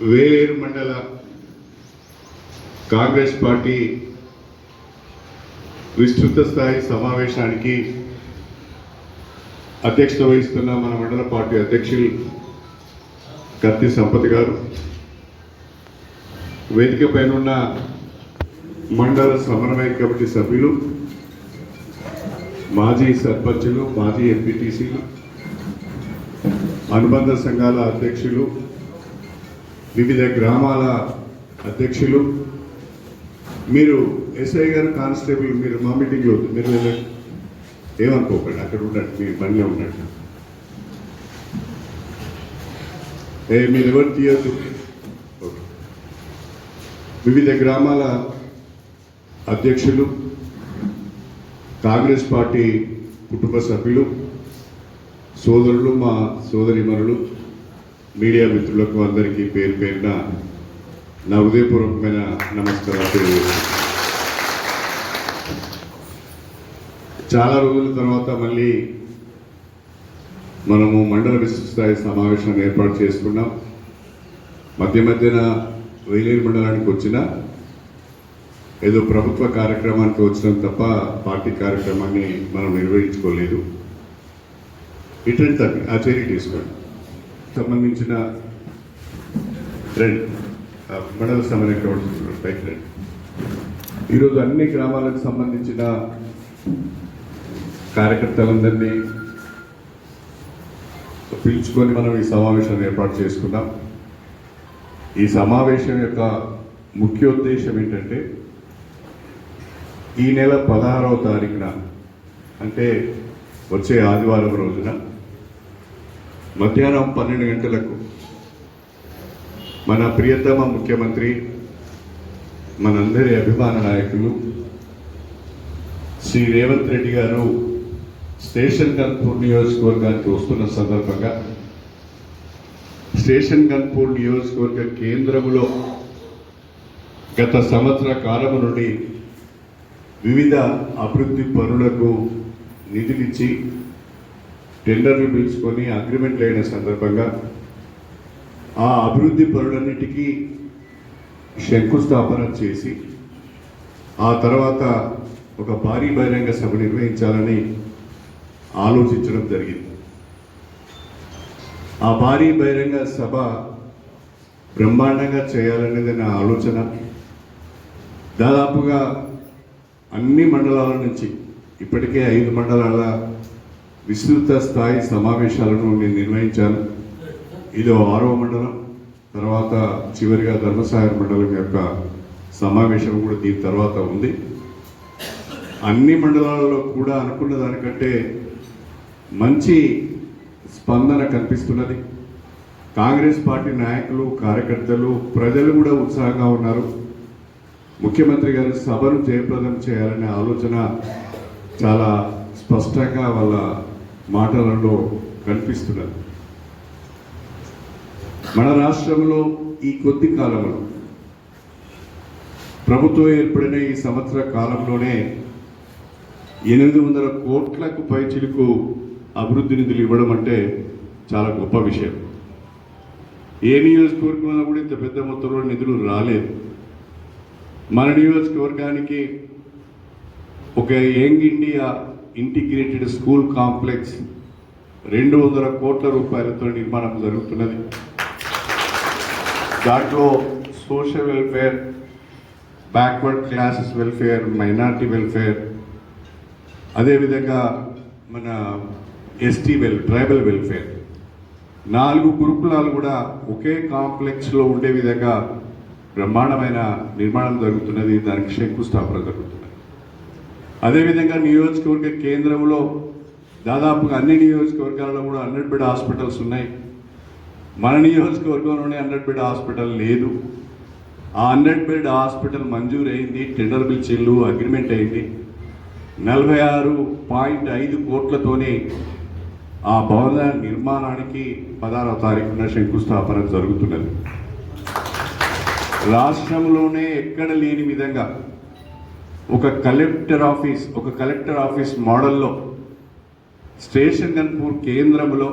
వేలేరు మండల కాంగ్రెస్ పార్టీ విస్తృత స్థాయి సమావేశానికి అధ్యక్షత వహిస్తున్న మన మండల పార్టీ అధ్యక్షులు కత్తి సంపత్ గారు. వేదిక పైన ఉన్న మండల సమన్వయ కమిటీ సభ్యులు మాజీ సర్పంచులు మాజీ ఎంపీటీసీలు అనుబంధ సంఘాల అధ్యక్షులు వివిధ గ్రామాల అధ్యక్షులు. మీరు ఎస్ఐ గారు కానిస్టేబుల్ మీరు మా మీటింగ్లో మీరు వెళ్ళండి ఏమనుకోకండి అక్కడ ఉండండి మీ బండిలో ఉండండి. ఏ మీరు ఎవరు తీయద్దు. ఓకే. వివిధ గ్రామాల అధ్యక్షులు కాంగ్రెస్ పార్టీ కుటుంబ సభ్యులు సోదరులు మా సోదరిమరులు మీడియా మిత్రులకు అందరికీ పేరు పేరున నా ఉదయపూర్వకమైన నమస్కారాలు తెలియజేస్తున్నాను. చాలా రోజుల తర్వాత మళ్ళీ మనము మండల విస్తృత స్థాయి సమావేశాన్ని ఏర్పాటు చేసుకున్నాం. మధ్య మధ్యన వేలేరు మండలానికి వచ్చిన ఏదో ప్రభుత్వ కార్యక్రమానికి వచ్చినాం తప్ప పార్టీ కార్యక్రమాన్ని మనం నిర్వహించుకోలేదు. ఇటువంటి తప్పి ఆ చర్య తీసుకోండి. సంబంధించిన ట్రెండ్ మెడల్ మండల సమన్వయ కమిటీ ఈరోజు అన్ని గ్రామాలకు సంబంధించిన కార్యకర్తలందరినీ పిలుచుకొని మనం ఈ సమావేశాన్ని ఏర్పాటు చేసుకున్నాం ఈ సమావేశం యొక్క ముఖ్యోద్దేశం ఏంటంటే ఈ నెల పదహారవ తారీఖున అంటే వచ్చే ఆదివారం రోజున మధ్యాహ్నం పన్నెండు గంటలకు మన ప్రియతమ ముఖ్యమంత్రి మనందరి అభిమాన నాయకులు శ్రీ రేవంత్ రెడ్డి గారు స్టేషన్ గన్పూర్ నియోజకవర్గానికి వస్తున్న సందర్భంగా స్టేషన్ గన్పూర్ నియోజకవర్గ కేంద్రములో గత సంవత్సర కాలం నుండి వివిధ అభివృద్ధి పనులకు నిధులిచ్చి టెండర్లు పిలుచుకొని అగ్రిమెంట్లు అయిన సందర్భంగా ఆ అభివృద్ధి పనులన్నిటికీ శంకుస్థాపన చేసి ఆ తర్వాత ఒక భారీ బహిరంగ సభ నిర్వహించాలని ఆలోచించడం జరిగింది. ఆ భారీ బహిరంగ సభ బ్రహ్మాండంగా చేయాలనేది నా ఆలోచన. దాదాపుగా అన్ని మండలాల నుంచి ఇప్పటికే ఐదు మండలాల విస్తృత స్థాయి సమావేశాలను నేను నిర్వహించాను. ఇది ఆరవ మండలం తర్వాత చివరిగా ధర్మసాగర్ మండలం యొక్క సమావేశం కూడా దీని తర్వాత ఉంది. అన్ని మండలాలలో కూడా అనుకున్న దానికంటే మంచి స్పందన కనిపిస్తున్నది కాంగ్రెస్ పార్టీ నాయకులు కార్యకర్తలు ప్రజలు కూడా ఉత్సాహంగా ఉన్నారు. ముఖ్యమంత్రి గారు సభను జయప్రదం చేయాలనే ఆలోచన చాలా స్పష్టంగా వాళ్ళ మాటలలో కనిపిస్తున్నది. మన రాష్ట్రంలో ఈ కొద్ది కాలంలో ప్రభుత్వం ఏర్పడిన ఈ సంవత్సర కాలంలోనే ఎనిమిది వందల కోట్లకు పైచిలకు అభివృద్ధి నిధులు ఇవ్వడం అంటే చాలా గొప్ప విషయం. ఏ నియోజకవర్గంలో కూడా ఇంత పెద్ద మొత్తంలో నిధులు రాలేదు. మన నియోజకవర్గానికి ఒక Young India integrated school complex రెండు వందల కోట్ల రూపాయలతో నిర్మాణం జరుగుతున్నది. దాంట్లో social welfare backward classes welfare minority welfare అదేవిధంగా మన ఎస్టీ వెల్ ట్రైబల్ వెల్ఫేర్. నాలుగు గురుకులాలు కూడా ఒకే కాంప్లెక్స్లో ఉండే విధంగా బ్రహ్మాండమైన నిర్మాణం జరుగుతున్నది. దానికి శంకుస్థాపన జరుగుతున్నది. అదేవిధంగా నియోజకవర్గ కేంద్రంలో దాదాపుగా అన్ని నియోజకవర్గాల్లో కూడా హండ్రెడ్ బెడ్ హాస్పిటల్స్ ఉన్నాయి. మన నియోజకవర్గంలోనే హండ్రెడ్ బెడ్ హాస్పిటల్ లేదు. ఆ హండ్రెడ్ బెడ్ హాస్పిటల్ మంజూరు అయింది టెండర్ పిలిచిల్లు అగ్రిమెంట్ అయింది. నలభై ఆరు పాయింట్ ఐదు కోట్లతోనే ఆ భవన నిర్మాణానికి పదహారవ తారీఖున శంకుస్థాపన జరుగుతున్నది. రాష్ట్రంలోనే ఎక్కడ లేని విధంగా ఒక కలెక్టర్ ఆఫీస్ ఒక కలెక్టర్ ఆఫీస్ మోడల్లో స్టేషన్ గన్పూర్ కేంద్రంలో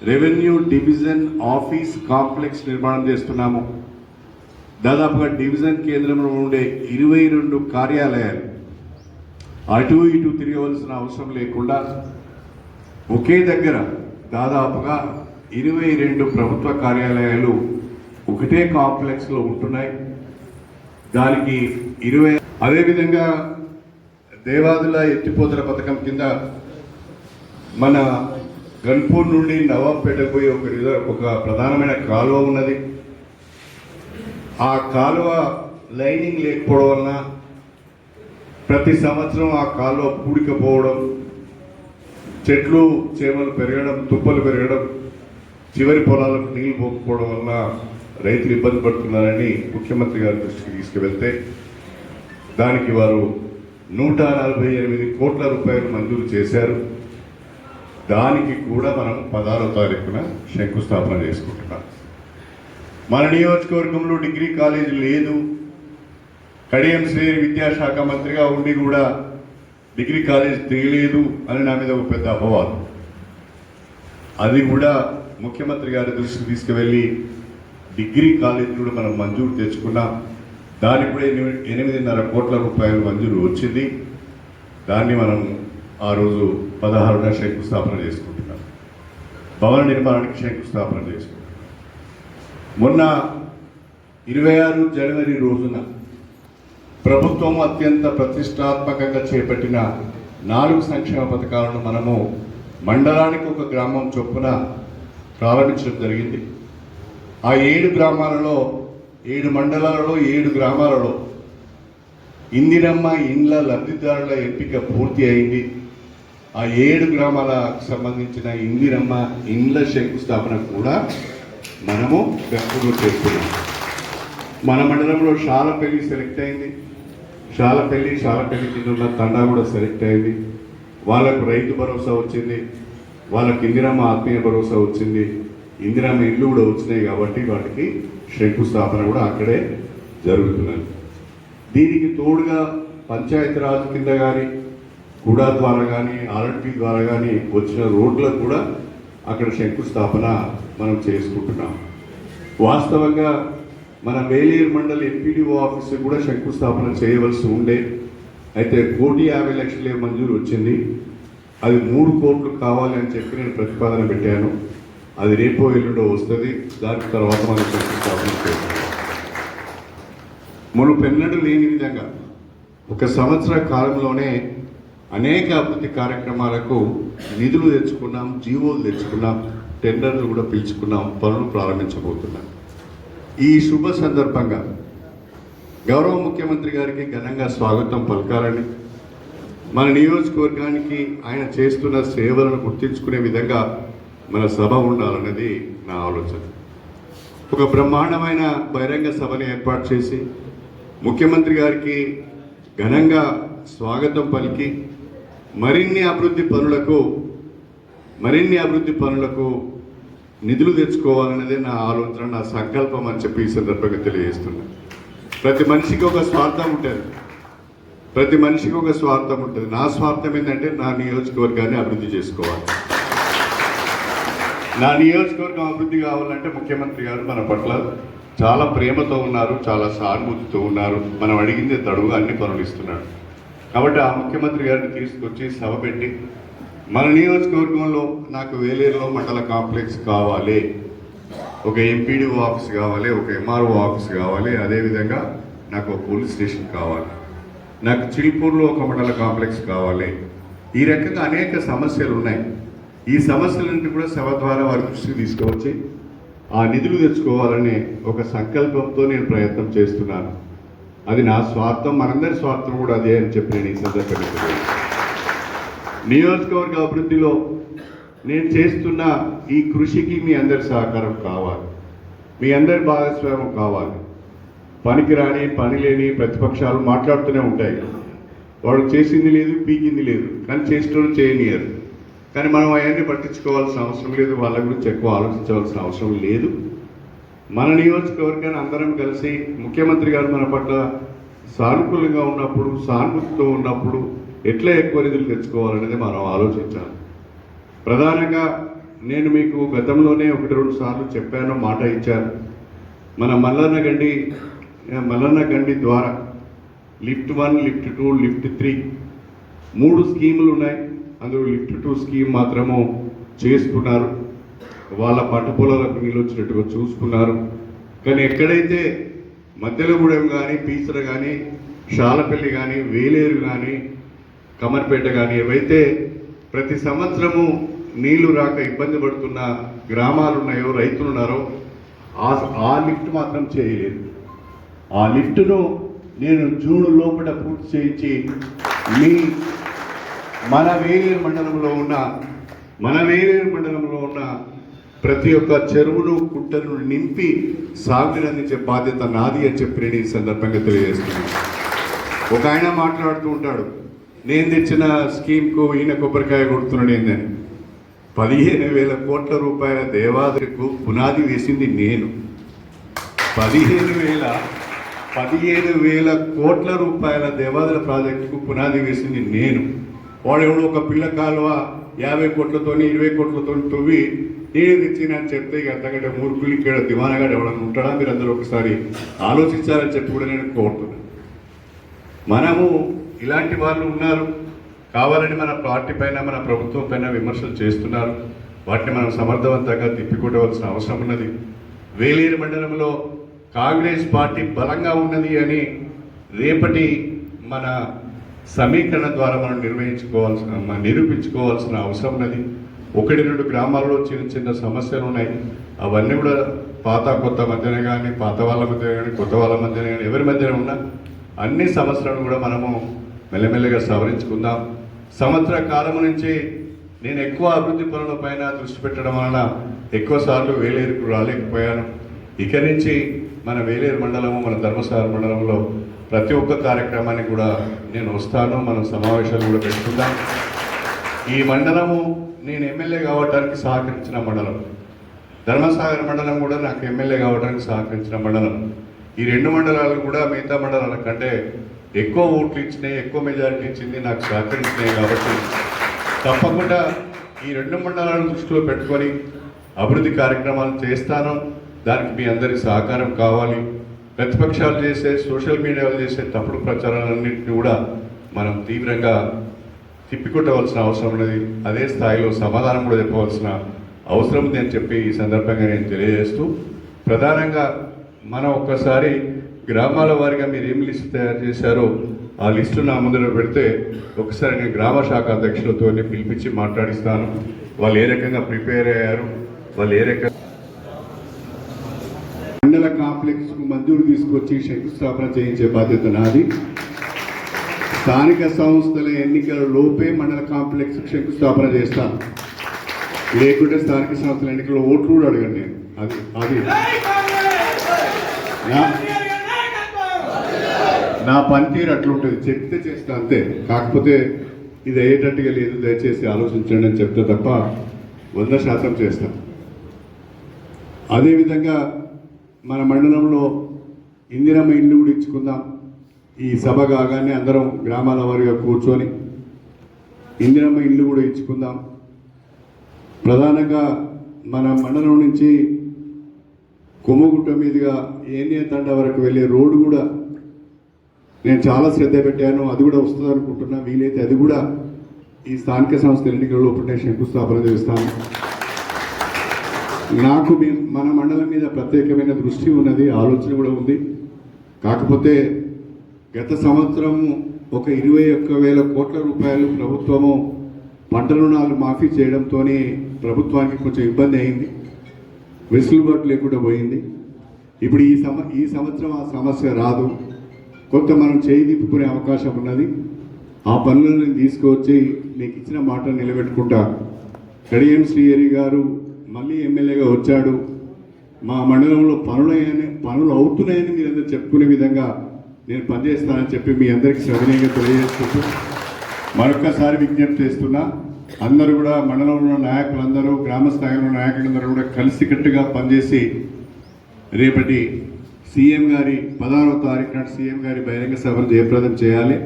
రెవెన్యూ డివిజన్ ఆఫీస్ కాంప్లెక్స్ నిర్మాణం చేస్తున్నాము. దాదాపుగా డివిజన్ కేంద్రంలో ఉండే ఇరవై రెండు కార్యాలయాలు అటు ఇటు తిరగవలసిన అవసరం లేకుండా ఒకే దగ్గర దాదాపుగా ఇరవై రెండు ప్రభుత్వ కార్యాలయాలు ఒకటే కాంప్లెక్స్లో ఉంటున్నాయి. దానికి ఇరవై అదేవిధంగా దేవాదుల ఎత్తిపోతల పథకం కింద మన గన్పూర్ నుండి నవాబ్పేటకు పోయి ఒక ఒక ప్రధానమైన కాలువ ఉన్నది. ఆ కాలువ లైనింగ్ లేకపోవడం వలన ప్రతి సంవత్సరం ఆ కాలువ పూడికపోవడం చెట్లు చేమలు పెరగడం తుప్పలు పెరగడం చివరి పొలాలకు నీళ్ళు పోకపోవడం వల్ల రైతులు ఇబ్బంది పడుతున్నారని ముఖ్యమంత్రి గారి దృష్టికి తీసుకువెళ్తే దానికి వారు నూట నలభై ఎనిమిది కోట్ల రూపాయలు మంజూరు చేశారు. దానికి కూడా మనం పదహారో తారీఖున శంకుస్థాపన చేసుకుంటున్నాం. మన నియోజకవర్గంలో డిగ్రీ కాలేజ్ లేదు. కడియం శ్రీ విద్యాశాఖ మంత్రిగా ఉండి కూడా డిగ్రీ కాలేజ్ తెలియలేదు అని నా మీద ఒక పెద్ద అపవాదం. అది కూడా ముఖ్యమంత్రి గారి దృష్టికి తీసుకువెళ్ళి డిగ్రీ కాలేజ్ కూడా మనం మంజూరు తెచ్చుకున్నాం. దానికి కూడా ఎనిమిది ఎనిమిదిన్నర కోట్ల రూపాయలు మంజూరు వచ్చింది. దాన్ని మనం ఆ రోజు పదహారున శంకుస్థాపన చేసుకుంటున్నాం. భవన నిర్మాణానికి శంకుస్థాపన చేసుకుంటున్నాం. మొన్న ఇరవై ఆరు జనవరి రోజున ప్రభుత్వం అత్యంత ప్రతిష్టాత్మకంగా చేపట్టిన నాలుగు సంక్షేమ పథకాలను మనము మండలానికి ఒక గ్రామం చొప్పున ప్రారంభించడం జరిగింది. ఆ ఏడు గ్రామాలలో ఏడు మండలాలలో ఏడు గ్రామాలలో. ఇందిరమ్మ ఇండ్ల లబ్ధిదారుల ఎంపిక పూర్తి అయింది. ఆ ఏడు గ్రామాలకు సంబంధించిన ఇందిరమ్మ ఇండ్ల శంకుస్థాపన కూడా మనము గర్భంలో చేస్తున్నాం. మన మండలంలో షాలపల్లి సెలెక్ట్ అయింది. షాలపల్లి షాలపల్లి కింద ఉన్న తండా కూడా సెలెక్ట్ అయింది. వాళ్ళకు రైతు భరోసా వచ్చింది. వాళ్ళకి ఇందిరమ్మ ఆత్మీయ భరోసా వచ్చింది. ఇందిరమ్మ ఇల్లు కూడా వచ్చినాయి కాబట్టి వాటికి శంకుస్థాపన కూడా అక్కడే జరుగుతున్నది. దీనికి తోడుగా పంచాయతీరాజ్ కింద కానీ కూడా ద్వారా కానీ ఆర్ఎండ్పి ద్వారా కానీ వచ్చిన రోడ్లకు కూడా అక్కడ శంకుస్థాపన మనం చేసుకుంటున్నాం. వాస్తవంగా మన వేలేరు మండలి ఎంపీడీఓ ఆఫీస్ కూడా శంకుస్థాపన చేయవలసి ఉండే అయితే కోటి యాభై లక్షలే మంజూరు వచ్చింది. అది మూడు కోట్లు కావాలి అని చెప్పి నేను ప్రతిపాదన పెట్టాను. అది రేపో ఎల్లుండో వస్తుంది. దాని తర్వాత మనం శంకుస్థాపన మునుపెన్నడూ లేని విధంగా ఒక సంవత్సర కాలంలోనే అనేక అభివృద్ధి కార్యక్రమాలకు నిధులు తెచ్చుకున్నాం జీవోలు తెచ్చుకున్నాం టెండర్లు కూడా పిలుచుకున్నాం పనులు ప్రారంభించబోతున్నాం. ఈ శుభ సందర్భంగా గౌరవ ముఖ్యమంత్రి గారికి ఘనంగా స్వాగతం పలకాలని మన నియోజకవర్గానికి ఆయన చేస్తున్న సేవలను గుర్తించుకునే విధంగా మన సభ ఉండాలన్నది నా ఆలోచన. ఒక బ్రహ్మాండమైన బహిరంగ సభని ఏర్పాటు చేసి ముఖ్యమంత్రి గారికి ఘనంగా స్వాగతం పలికి మరిన్ని అభివృద్ధి పనులకు మరిన్ని అభివృద్ధి పనులకు నిధులు తెచ్చుకోవాలన్నదే నా ఆలోచన నా సంకల్పం అని చెప్పి ఈ సందర్భంగా తెలియజేస్తున్నా. ప్రతి మనిషికి ఒక స్వార్థం ఉంటుంది. ప్రతి మనిషికి ఒక స్వార్థం ఉంటుంది. నా స్వార్థం ఏంటంటే నా నియోజకవర్గాన్ని అభివృద్ధి చేసుకోవాలి. నా నియోజకవర్గం అభివృద్ధి కావాలంటే ముఖ్యమంత్రి గారు మన పట్ల చాలా ప్రేమతో ఉన్నారు చాలా సానుభూతితో ఉన్నారు. మనం అడిగిందే తడుగు అన్ని పనులు ఇస్తున్నాడు. కాబట్టి ఆ ముఖ్యమంత్రి గారిని తీసుకొచ్చి సభ పెట్టి మన నియోజకవర్గంలో నాకు వేలేరులో మండల కాంప్లెక్స్ కావాలి ఒక ఎంపీడీఓ ఆఫీస్ కావాలి ఒక ఎంఆర్ఓ ఆఫీస్ కావాలి అదేవిధంగా నాకు ఒక పోలీస్ స్టేషన్ కావాలి నాకు చిల్పూర్లో ఒక మండల కాంప్లెక్స్ కావాలి. ఈ రకంగా అనేక సమస్యలు ఉన్నాయి. ఈ సమస్యలన్నింటి కూడా సభ ద్వారా వారి దృష్టికి తీసుకువచ్చి ఆ నిధులు తెచ్చుకోవాలనే ఒక సంకల్పంతో నేను ప్రయత్నం చేస్తున్నాను. అది నా స్వార్థం మనందరి స్వార్థం కూడా అదే అని చెప్పి నేను ఈ సందర్భంగా నియోజకవర్గ అభివృద్ధిలో నేను చేస్తున్న ఈ కృషికి మీ అందరి సహకారం కావాలి. మీ అందరి భాగస్వామ్యం కావాలి. పనికిరాని పని లేని ప్రతిపక్షాలు మాట్లాడుతూనే ఉంటాయి. వాడు చేసింది లేదు పీకింది లేదు. కానీ చేసేటోళ్ళు చేయనియరు. కానీ మనం అవన్నీ పట్టించుకోవాల్సిన అవసరం లేదు వాళ్ళ గురించి ఎక్కువ ఆలోచించవలసిన అవసరం లేదు. మన నియోజకవర్గాన్ని అందరం కలిసి ముఖ్యమంత్రి గారు మన పట్ల సానుకూలంగా ఉన్నప్పుడు సానుభూతితో ఉన్నప్పుడు ఎట్లా ఎక్కువ నిధులు తెచ్చుకోవాలనేది మనం ఆలోచించాలి. ప్రధానంగా నేను మీకు గతంలోనే ఒకటి రెండు సార్లు చెప్పాను మాట ఇచ్చాను. మన మల్లన్న గండి మల్లన్న గండి ద్వారా lift one lift two lift three మూడు స్కీములు ఉన్నాయి. అందరూ లిఫ్ట్ టు స్కీమ్ మాత్రము చేసుకున్నారు వాళ్ళ పంట పొలాలకు నీళ్ళు వచ్చినట్టుగా చూసుకున్నారు. కానీ ఎక్కడైతే మధ్యలగూడెం కానీ పీసర కానీ షాలపల్లి కానీ వేలేరు కానీ కమర్పేట కానీ ఏవైతే ప్రతి సంవత్సరము నీళ్ళు రాక ఇబ్బంది పడుతున్న గ్రామాలు ఉన్నాయో రైతులు ఉన్నారో ఆ ఆ లిఫ్ట్ మాత్రం చేయలేదు. ఆ లిఫ్ట్ను నేను జూన్ లోపల పూర్తి చేయించి మీ మన వేలేరు మండలంలో ఉన్న మన వేలేరు మండలంలో ఉన్న ప్రతి ఒక్క చెరువును కుట్టను నింపి సాగుని అందించే బాధ్యత నాది అని చెప్పి నేను ఈ సందర్భంగా తెలియజేస్తున్నాను. ఒక ఆయన మాట్లాడుతూ ఉంటాడు నేను తెచ్చిన స్కీమ్కు ఈయన కొబ్బరికాయ కొడుతున్నాడు ఏందని? పదిహేను వేల కోట్ల రూపాయల దేవాదులకు పునాది వేసింది నేను. పదిహేను వేల పదిహేను వేల కోట్ల రూపాయల దేవాదుల ప్రాజెక్టుకు పునాది వేసింది నేను. వాడెవడో ఒక పిల్ల కాలువ యాభై కోట్లతోని ఇరవై కోట్లతో తవ్వి నేను తెచ్చిన చెప్తే ఇక అంతకంటే మూర్ఖులు ఇక్కడ దివానగాడు ఎవడన్నా ఉంటాడా? మీరు అందరూ ఒకసారి ఆలోచించాలని చెప్పి కూడా నేను కోరుతున్నాను. మనము ఇలాంటి వాళ్ళు ఉన్నారు. కావాలని మన పార్టీ పైన మన ప్రభుత్వం పైన విమర్శలు చేస్తున్నారు. వాటిని మనం సమర్థవంతంగా తిప్పికొట్టవలసిన అవసరం ఉన్నది. వేలేరు మండలంలో కాంగ్రెస్ పార్టీ బలంగా ఉన్నది అని రేపటి మన సమీకరణ ద్వారా మనం నిర్వహించుకోవాల్సిన మన నిరూపించుకోవాల్సిన అవసరం ఉన్నది. ఒకటి రెండు గ్రామాల్లో చిన్న చిన్న సమస్యలు ఉన్నాయి. అవన్నీ కూడా పాత కొత్త మధ్యనే కానీ పాత వాళ్ళ మధ్య కానీ కొత్త వాళ్ళ మధ్యనే కానీ ఎవరి మధ్యన ఉన్నా అన్ని సమస్యలను కూడా మనము మెల్లమెల్లగా సవరించుకుందాం. సంవత్సర కాలం నుంచి నేను ఎక్కువ అభివృద్ధి పనుల పైన దృష్టి పెట్టడం వలన ఎక్కువ సార్లు వేలేరుకు రాలేకపోయాను. ఇక నుంచి మన వేలేరు మండలము మన ధర్మసార మండలంలో ప్రతి ఒక్క కార్యక్రమానికి కూడా నేను వస్తాను. మనం సమావేశాలు కూడా పెట్టుకుందాం. ఈ మండలము నేను ఎమ్మెల్యే కావడానికి సహకరించిన మండలం. ధర్మసాగర్ మండలం కూడా నాకు ఎమ్మెల్యే కావడానికి సహకరించిన మండలం. ఈ రెండు మండలాలు కూడా మిగతా మండలాల కంటే ఎక్కువ ఓట్లు ఇచ్చినాయి ఎక్కువ మెజారిటీ ఇచ్చింది నాకు సహకరించినాయి కాబట్టి తప్పకుండా ఈ రెండు మండలాలను దృష్టిలో పెట్టుకొని అభివృద్ధి కార్యక్రమాలు చేస్తాను. దానికి మీ అందరి సహకారం కావాలి. ప్రతిపక్షాలు చేసే సోషల్ మీడియాలో చేసే తప్పుడు ప్రచారాలన్నింటినీ కూడా మనం తీవ్రంగా తిప్పికొట్టవలసిన అవసరం ఉన్నది. అదే స్థాయిలో సమాధానం కూడా చెప్పవలసిన అవసరం ఉంది అని చెప్పి ఈ సందర్భంగా నేను తెలియజేస్తూ ప్రధానంగా మనం ఒక్కసారి గ్రామాల వారిగా మీరు ఏం లిస్ట్ తయారు చేశారో ఆ లిస్టు నా ముందర పెడితే ఒకసారి నేను గ్రామ శాఖ అధ్యక్షులతో పిలిపించి మాట్లాడిస్తాను. వాళ్ళు ఏ రకంగా ప్రిపేర్ అయ్యారు వాళ్ళు ఏ రకంగా మండల కాంప్లెక్స్కు మంజూరు తీసుకొచ్చి శంకుస్థాపన చేయించే బాధ్యత నాది. స్థానిక సంస్థల ఎన్నికల లోపే మండల కాంప్లెక్స్ శంకుస్థాపన చేస్తాను లేకుంటే స్థానిక సంస్థల ఎన్నికల ఓట్లు కూడా అడగండి నేను. అది అది. నా పనితీరు అట్లుంటుంది. చెప్తే చేస్తా అంతే. కాకపోతే ఇది అయ్యేటట్టుగా లేదు. దయచేసి ఆలోచించండి అని చెప్తే తప్ప వంద శాతం చేస్తాను అదేవిధంగా మన మండలంలో ఇందిరమ్మ ఇల్లు కూడా ఇచ్చుకుందాం. ఈ సభ కాగానే అందరం గ్రామాల వారిగా కూర్చొని ఇందిరమ్మ ఇల్లు కూడా ఇచ్చుకుందాం. ప్రధానంగా మన మండలం నుంచి కొమ్మగుట్ట మీదుగా ఏనియ తండ వరకు వెళ్ళే రోడ్డు కూడా నేను చాలా శ్రద్ధ పెట్టాను. అది కూడా వస్తుంది అనుకుంటున్నా. వీలైతే అది కూడా ఈ స్థానిక సంస్థల ఎన్నికల్లో లోపల శంకుస్థాపన చేస్తాను. నాకు మీ మన మండలం మీద ప్రత్యేకమైన దృష్టి ఉన్నది ఆలోచన కూడా ఉంది. కాకపోతే గత సంవత్సరం ఒక ఇరవై ఒక్క వేల కోట్ల రూపాయలు ప్రభుత్వము పంట రుణాలు మాఫీ చేయడంతో ప్రభుత్వానికి కొంచెం ఇబ్బంది అయింది. వెసులుబాటు లేకుండా పోయింది. ఇప్పుడు ఈ సమ ఈ సంవత్సరం ఆ సమస్య రాదు. కొంత మనం చేయి దిప్పుకునే అవకాశం ఉన్నది. ఆ పనులను తీసుకువచ్చి నీకు ఇచ్చిన మాట నిలబెట్టుకుంటా. కడియం శ్రీహరి గారు మళ్ళీ ఎమ్మెల్యేగా వచ్చాడు. మా మండలంలో పనులయ్యని పనులు అవుతున్నాయని మీరందరూ చెప్పుకునే విధంగా నేను పనిచేస్తానని చెప్పి మీ అందరికీ సవినయంగా తెలియజేసుకుంటూ మరొక్కసారి విజ్ఞప్తి చేస్తున్నా. అందరూ కూడా మండలంలో ఉన్న నాయకులందరూ గ్రామ స్థాయిలో ఉన్న నాయకులందరూ కూడా కలిసికట్టుగా పనిచేసి రేపటి సీఎం గారి పదహారవ తారీఖు నాడు సీఎం గారి బహిరంగ సభను జయప్రదం చేయాలి.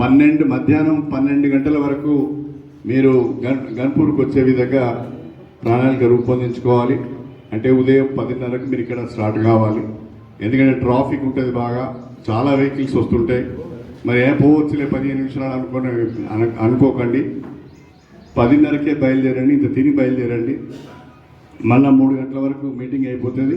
పన్నెండు మధ్యాహ్నం పన్నెండు గంటల వరకు మీరు గన్ గన్పూర్కి వచ్చే విధంగా ప్రణాళిక రూపొందించుకోవాలి. అంటే ఉదయం పదిన్నరకు మీరు ఇక్కడ స్టార్ట్ కావాలి. ఎందుకంటే ట్రాఫిక్ ఉంటుంది బాగా. చాలా వెహికల్స్ వస్తుంటాయి. మరి ఏ పోవచ్చులే పదిహేను నిమిషాలు అనుకుని అనుకోకండి. పదిన్నరకే బయలుదేరండి. ఇంత తిని బయలుదేరండి. మళ్ళీ మూడు గంటల వరకు మీటింగ్ అయిపోతుంది.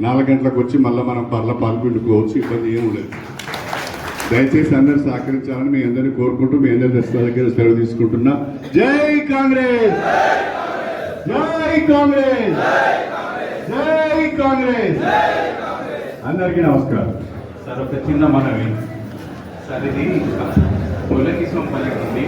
నాలుగు గంటలకు వచ్చి మళ్ళీ మనం పర్ల పాల్గొంటుకోవచ్చు ఇబ్బంది ఏం ఉండదు దయచేసి అందరూ సహకరించాలని మీ అందరినీ కోరుకుంటూ మీ అందరి దర్శన దగ్గర సెలవు తీసుకుంటున్నా. జై కాంగ్రెస్! జై కాంగ్రెస్! జై కాంగ్రెస్! అందరికీ నమస్కారం. సార్ ఒక చిన్న మనవి. సార్ ఇది పులకిసం పలికింది